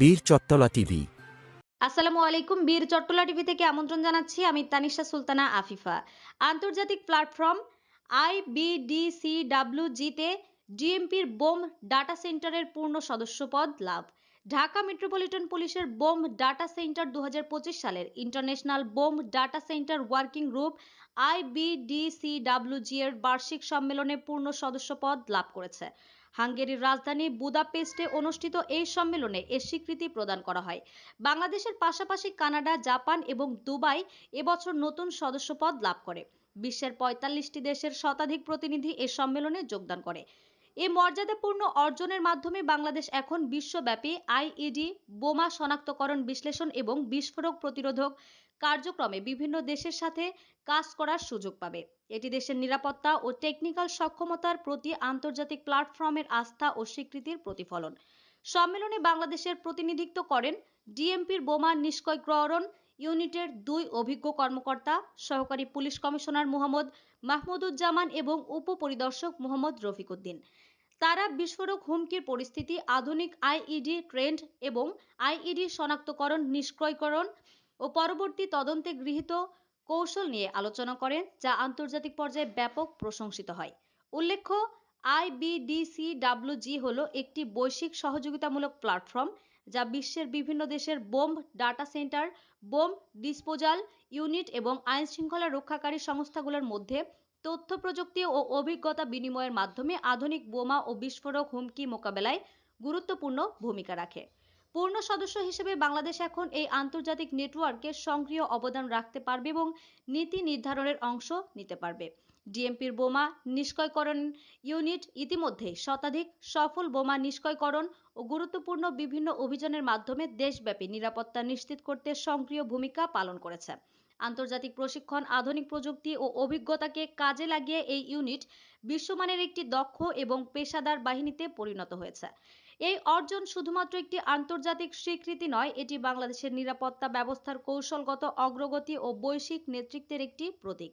বীর চট্টলা টিভি। আসসালামু আলাইকুম, বীর চট্টলা টিভি থেকে আমন্ত্রণ জানাচ্ছি আমি তানিশা সুলতানা আফিফা। আন্তর্জাতিক প্ল্যাটফর্ম আইবিডিসিডাব্লিউজিতে ডিএমপির বোম ডাটা সেন্টারের পূর্ণ সদস্য পদ লাভ। ঢাকা মেট্রোপলিটন পুলিশের বোম ডাটা সেন্টার দু সালের international bomb data centre working group IBDCWG এর বার্ষিক সম্মেলনে পূর্ণ সদস্যপদ লাভ করেছে। হাঙ্গেরির রাজধানী বুদাপেস্টে অনুষ্ঠিত এই সম্মেলনে এর স্বীকৃতি প্রদান করা হয়। বাংলাদেশের পাশাপাশি কানাডা, জাপান এবং দুবাই এবছর নতুন সদস্যপদ লাভ করে। বিশ্বের পঁয়তাল্লিশটি দেশের শতাধিক প্রতিনিধি এ সম্মেলনে যোগদান করে। এই মর্যাদাপূর্ণ অর্জনের মাধ্যমে বাংলাদেশ এখন বিশ্বব্যাপী আইইডি, বোমা শনাক্তকরণ বিশ্লেষণ এবং বিস্ফোরক প্রতিরোধক কার্যক্রমে বিভিন্ন দেশের সাথে কাজ করার সুযোগ পাবে। এটি দেশের নিরাপত্তা ও টেকনিক্যাল সক্ষমতার প্রতি আন্তর্জাতিক প্ল্যাটফর্মের আস্থা ও স্বীকৃতির প্রতিফলন। সম্মেলনে বাংলাদেশের প্রতিনিধিত্ব করেন ডিএমপির বোমা নিষ্ক্রিয়করণ ইউনিটের দুই অভিজ্ঞ কর্মকর্তা, সহকারী পুলিশ কমিশনার মোহাম্মদ মাহমুদুজ্জামান এবং উপপরিদর্শক মোহাম্মদ রফিকউদ্দিন তারা বিস্ফোরক হুমকির পরিস্থিতি, আধুনিক আইইডি ট্রেন্ড এবং আইইডি শনাক্তকরণ, নিষ্ক্রিয়করণ ও পরবর্তী তদন্তে গৃহীত কৌশল নিয়ে আলোচনা করেন, যা আন্তর্জাতিক পর্যায়ে ব্যাপক প্রশংসিত হয়। উল্লেখ্য আইবিডিসিডাব্লিউজি হলো একটি বৈশ্বিক সহযোগিতামূলক প্ল্যাটফর্ম যা বিশ্বের বিভিন্ন দেশের bomb data centre bomb disposal unit এবং আইন শৃঙ্খলা রক্ষাকারী সংস্থাগুলোর মধ্যে তথ্য প্রযুক্তি ও অভিজ্ঞতা বিনিময়ের মাধ্যমে আধুনিক বোমা ও বিস্ফোরক হুমকি মোকাবেলায় গুরুত্বপূর্ণ ভূমিকা রাখে। পূর্ণ সদস্য হিসেবে বাংলাদেশ এখন এই আন্তর্জাতিক নেটওয়ার্কে সক্রিয় অবদান রাখতে পারবে এবং নীতি নির্ধারণের অংশ নিতে পারবে। ডিএমপির বোমা নিষ্ক্রিয়করণ ইউনিট ইতিমধ্যে শতাধিক সফল বোমা নিষ্ক্রিয়করণ ও গুরুত্বপূর্ণ বিভিন্ন অভিযানের মাধ্যমে দেশব্যাপী নিরাপত্তা নিশ্চিত করতে সক্রিয় ভূমিকা পালন করেছে। আন্তর্জাতিক প্রশিক্ষণ, আধুনিক প্রযুক্তি ও অভিজ্ঞতাকে কাজে লাগিয়ে এই ইউনিট বিশ্বমানের একটি দক্ষ এবং পেশাদার বাহিনীতে পরিণত হয়েছে। এই অর্জন শুধুমাত্র একটি আন্তর্জাতিক স্বীকৃতি নয়, এটি বাংলাদেশের নিরাপত্তা ব্যবস্থার কৌশলগত অগ্রগতি ও বৈশ্বিক নেতৃত্বের একটি প্রতীক।